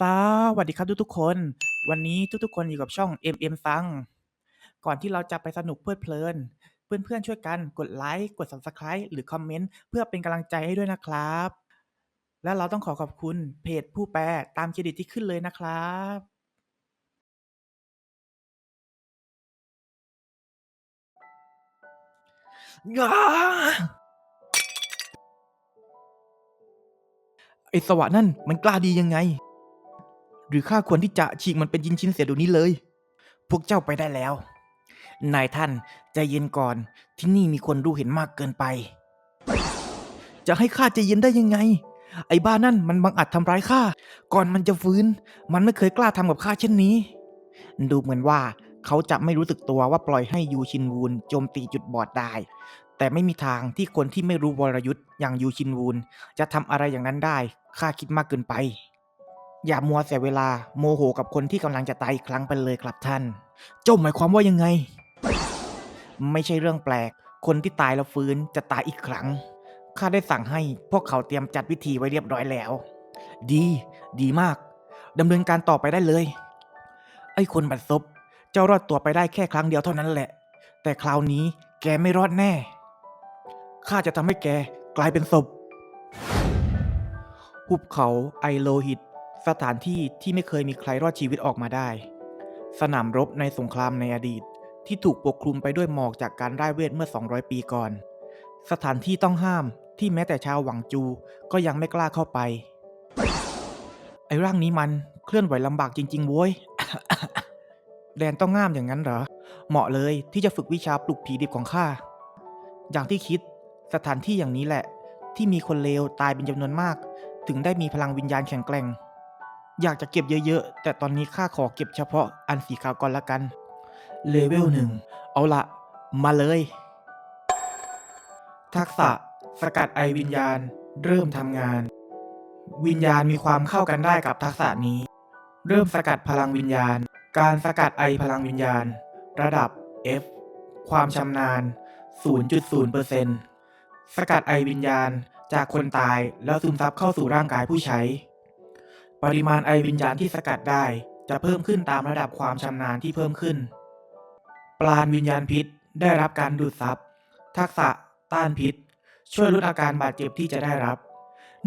สวัสดีครับทุกๆคน วันนี้ทุกๆคนอยู่กับช่อง MM ซัง ก่อนที่เราจะไปสนุกเพลิดเพลิน เพื่อนๆช่วยกันกดไลค์กด Subscribe หรือคอมเมนต์เพื่อเป็นกำลังใจให้ด้วยนะครับ และเราต้องขอขอบคุณเพจผู้แปลตามเครดิตที่ขึ้นเลยนะครับงาไอสวะนั่นมันกล้าดียังไง หรือข้าควรที่จะฉีกมันเป็นชิ้นๆเสียดี๋ยวนี้เลย พวกเจ้าไปได้แล้ว นายท่านใจเย็นก่อนที่นี่มีคนรู้เห็นมากเกินไป จะให้ข้าใจเย็นได้ยังไง ไอ้บ้านั่นมันบังอาจทำร้ายข้าก่อนมันจะฟื้น มันไม่เคยกล้าทำกับข้าเช่นนี้ ดูเหมือนว่าเขาจะไม่รู้สึกตัวว่าปล่อยให้ยูชินวูนโจมตีจุดบอดได้ แต่ไม่มีทางที่คนที่ไม่รู้วรยุทธ์อย่างยูชินวูนจะทำอะไรอย่างนั้นได้ข้าคิดมากเกินไป อย่ามัวเสียเวลาโมโหกับคนที่กำลังจะตายอีกครั้งไปเลยครับท่าน เจ้าหมายความว่ายังไง ไม่ใช่เรื่องแปลก คนที่ตายแล้วฟื้นจะตายอีกครั้ง ข้าได้สั่งให้พวกเขาเตรียมจัดวิธีไว้เรียบร้อยแล้ว ดี ดีมากดำเนินการต่อไปได้เลย ไอ้คนบัดซบ เจ้ารอดตัวไปได้แค่ครั้งเดียวเท่านั้นแหละ แต่คราวนี้แกไม่รอดแน่ ข้าจะทำให้แกกลายเป็นศพ หุบเขาไอโลหิต สถานที่ที่ไม่เคยมีใครรอดชีวิตออกมาได้ สนามรบในสงครามในอดีต ที่ถูกปกคลุมไปด้วยหมอกจากการได้เวทเมื่อ 200 ปีก่อน สถานที่ต้องห้ามที่แม้แต่ชาวหวังจูก็ยังไม่กล้าเข้าไป ไอ้ร่างนี้มันเคลื่อนไหวลำบากจริง ๆ โว้ย แดนต้องง่ามอย่างนั้นเหรอ เหมาะเลยที่จะฝึกวิชาปลุกผีดิบของข้า อย่างที่คิดสถานที่อย่างนี้แหละ ที่มีคนเลวตายเป็นจำนวนมาก ถึงได้มีพลังวิญญาณแข็งแกร่ง อยากจะเก็บเยอะๆ แต่ตอนนี้ข้าขอเก็บเฉพาะอันสีขาวก่อนละกันเลเวลหนึ่งเอาละมาเลย ทักษะ สกัดไอวิญญาณ เริ่มทำงาน วิญญาณมีความเข้ากันได้กับทักษะนี้ เริ่มสกัดพลังวิญญาณ การสกัดไอพลังวิญญาณ ระดับ F ความชำนาญ 0.0%สกัดไอวิญญาณจากคนตายแล้วซึมซับเข้าสู่ร่างกายผู้ใช้ ปริมาณไอวิญญาณที่สกัดได้จะเพิ่มขึ้นตามระดับความชำนาญที่เพิ่มขึ้น ปราณวิญญาณพิษได้รับการดูดซับ ทักษะต้านพิษ ช่วยลดอาการบาดเจ็บที่จะได้รับ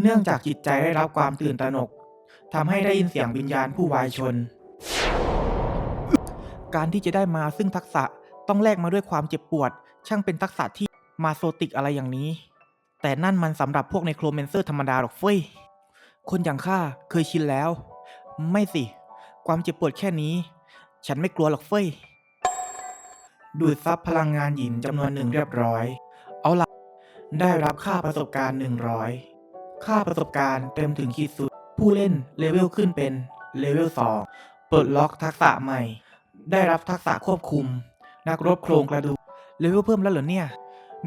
เนื่องจากจิตใจได้รับความตื่นตระหนกทำให้ได้ยินเสียงวิญญาณผู้วายชน การที่จะได้มาซึ่งทักษะต้องแลกมาด้วยความเจ็บปวด ช่างเป็นทักษะที่มาโซติกอะไรอย่างนี้ แต่นั่นมันสำหรับพวกในโครเมนเซอร์ธรรมดาหรอกเฟ้ย คนอย่างข้าเคยชินแล้ว ไม่สิ ความเจ็บปวดแค่นี้ ฉันไม่กลัวหรอกเฟ้ย ดูดซับพลังงานหยินจำนวนหนึ่งเรียบร้อย เอาละได้รับค่าประสบการณ์100ค่าประสบการณ์เต็มถึงขีดสุด ผู้เล่นเลเวลขึ้นเป็นเลเวล2เปิดล็อกทักษะใหม่ ได้รับทักษะควบคุม นักรบโครงกระดูกเลเวลเพิ่มแล้วเหรอเนี่ย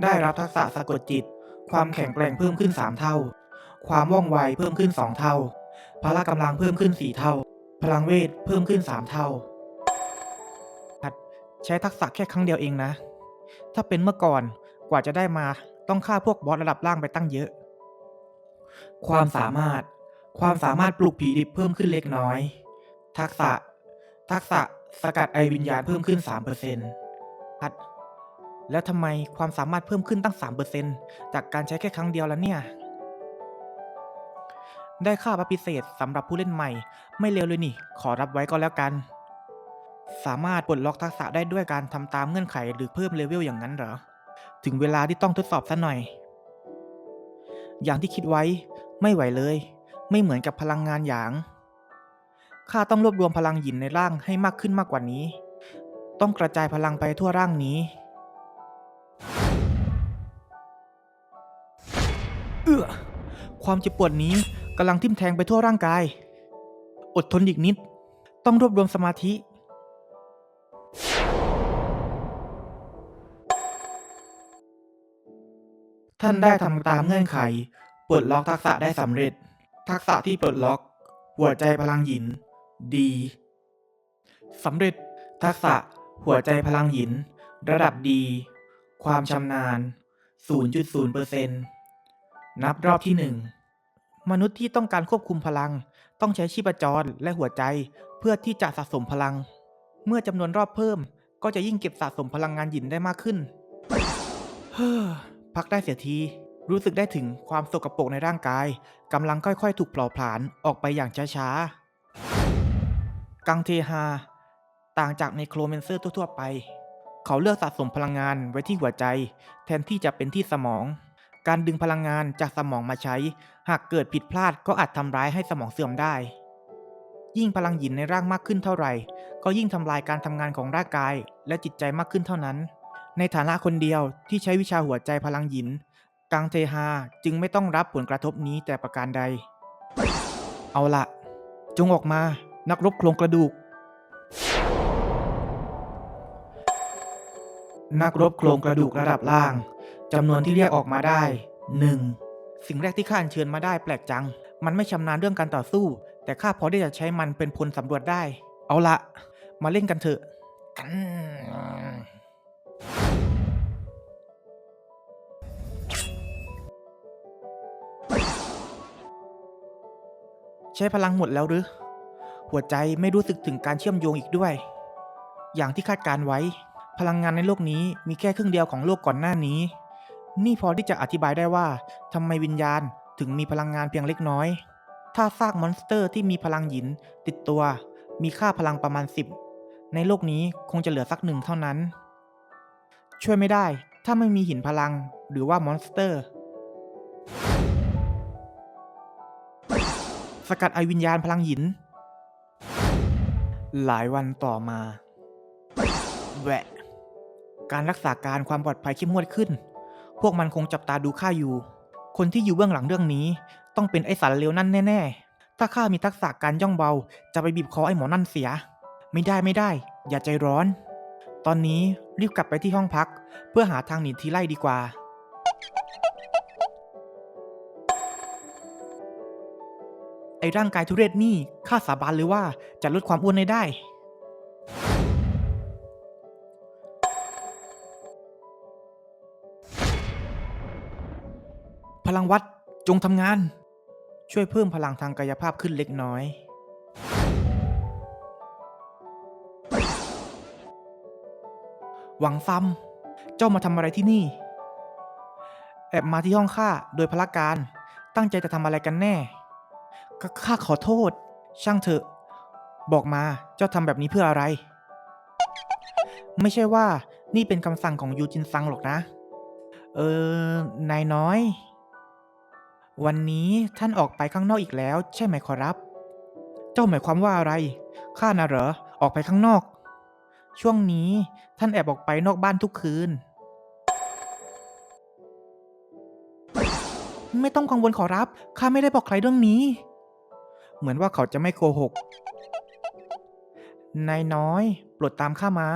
ได้รับทักษะสะกดจิต ความแข็งแกร่งเพิ่มขึ้น 3 เท่า ความว่องไวเพิ่มขึ้น 2 เท่า พละกำลังเพิ่มขึ้น 4 เท่า พลังเวทเพิ่มขึ้น 3 เท่าใช้ทักษะแค่ครั้งเดียวเองนะ ถ้าเป็นเมื่อก่อนกว่าจะได้มาต้องฆ่าพวกบอสระดับล่างไปตั้งเยอะ ความสามารถ ความสามารถปลุกผีดิบเพิ่มขึ้นเล็กน้อย ทักษะ ทักษะสกัดไอวิญญาณเพิ่มขึ้น3%พัด แล้วทำไมความสามารถเพิ่มขึ้นตั้ง 3%จากการใช้แค่ครั้งเดียวแล้วเนี่ย ได้ค่าบัฟพิเศษสำหรับผู้เล่นใหม่ ไม่เลวเลยนี่ ขอรับไว้ก็แล้วกัน สามารถปลดล็อกทักษะได้ด้วยการทำตามเงื่อนไขหรือเพิ่มเลเวลอย่างนั้นเหรอ ถึงเวลาที่ต้องทดสอบซะหน่อย อย่างที่คิดไว้ไม่ไหวเลย ไม่เหมือนกับพลังงานหยางข้าต้องรวบรวมพลังหยินในร่างให้มากขึ้นมากกว่านี้ ต้องกระจายพลังไปทั่วร่างนี้เอื้อความเจ็บปวดนี้ กำลังทิ่มแทงไปทั่วร่างกาย อดทนอีกนิด ต้องรวบรวมสมาธิ ท่านได้ทำตามเงื่อนไข ปลดล็อกทักษะได้สำเร็จ ทักษะที่ปลดล็อก หัวใจพลังหยิน ดี สำเร็จ ทักษะ หัวใจพลังหยิน ระดับดี ความชำนาญ 0.0%นับรอบที่หนึ่ง มนุษย์ที่ต้องการควบคุมพลัง ต้องใช้ชีพจรและหัวใจ เพื่อที่จะสะสมพลัง เมื่อจำนวนรอบเพิ่ม ก็จะยิ่งเก็บสะสมพลังงานหยินได้มากขึ้น เฮ้อพักได้เสียที รู้สึกได้ถึงความสกปรกในร่างกายกำลังค่อยๆ ถูกเผาผลาญออกไปอย่างช้าๆ กังเทฮา ต่างจากในโครเมนเซอร์ทั่วๆไป เขาเลือกสะสมพลังงานไว้ที่หัวใจ แทนที่จะเป็นที่สมอง การดึงพลังงานจากสมองมาใช้ หากเกิดผิดพลาดก็อาจทำร้ายให้สมองเสื่อมได้ ยิ่งพลังหยินในร่างมากขึ้นเท่าไหร่ ก็ยิ่งทำลายการทำงานของร่างกาย และจิตใจมากขึ้นเท่านั้น ในฐานะคนเดียวที่ใช้วิชาหัวใจพลังหยิน กังเทฮาจึงไม่ต้องรับผลกระทบนี้แต่ประการใด เอาละจงออกมา นักรบโครงกระดูก นักรบโครงกระดูกระดับล่าง จำนวนที่เรียกออกมาได้หนึ่งสิ่งแรกที่ข้าอัญเชิญมาได้แปลกจัง มันไม่ชำนาญเรื่องการต่อสู้ แต่ข้าพอที่จะใช้มันเป็นพลสำรวจได้ เอาละ มาเล่นกันเถอะกันใช้พลังหมดแล้วหรือ หัวใจไม่รู้สึกถึงการเชื่อมโยงอีกด้วย อย่างที่คาดการไว้ พลังงานในโลกนี้มีแค่ครึ่งเดียวของโลกก่อนหน้านี้ นี่พอที่จะอธิบายได้ว่าทำไมวิญญาณถึงมีพลังงานเพียงเล็กน้อย ถ้าซากมอนสเตอร์ที่มีพลังหยินติดตัว มีค่าพลังประมาณ 10 ในโลกนี้คงจะเหลือสักหนึ่งเท่านั้น ช่วยไม่ได้ ถ้าไม่มีหินพลังหรือว่ามอนสเตอร์ สกัดไอวิญญาณพลังหยิน หลายวันต่อมาแหวะ การรักษาการความปลอดภัยเข้มงวดขึ้น พวกมันคงจับตาดูข้าอยู่ คนที่อยู่เบื้องหลังเรื่องนี้ ต้องเป็นไอสารเลวนั่นแน่ๆ ถ้าข้ามีทักษะการย่องเบา จะไปบีบคอไอหมอนั่นเสีย ไม่ได้ไม่ได้ อย่าใจร้อน ตอนนี้รีบกลับไปที่ห้องพัก เพื่อหาทางหนีทีไล่ดีกว่าไอร่างกายทุเรศนี่ข้าสาบานเลยว่าจะลดความอ้วนให้ได้ จงทำงาน ช่วยเพิ่มพลังทางกายภาพขึ้นเล็กน้อย หวังซัมเจ้ามาทำอะไรที่นี่ แอบมาที่ห้องข้าโดยพละการ ตั้งใจจะทำอะไรกันแน่ก็ข้าขอโทษ ช่างเถอะ บอกมาเจ้าทำแบบนี้เพื่ออะไร ไม่ใช่ว่านี่เป็นคำสั่งของยูจินซังหรอกนะ เออนายน้อย วันนี้ท่านออกไปข้างนอกอีกแล้ว ใช่ไหมขอรับ เจ้าหมายความว่าอะไร ข้าน่ะเหรอ ออกไปข้างนอก ช่วงนี้ท่านแอบออกไปนอกบ้านทุกคืน ไม่ต้องกังวลขอรับ ข้าไม่ได้บอกใครเรื่องนี้ เหมือนว่าเขาจะไม่โกหก นายน้อยปรดตามข้ามา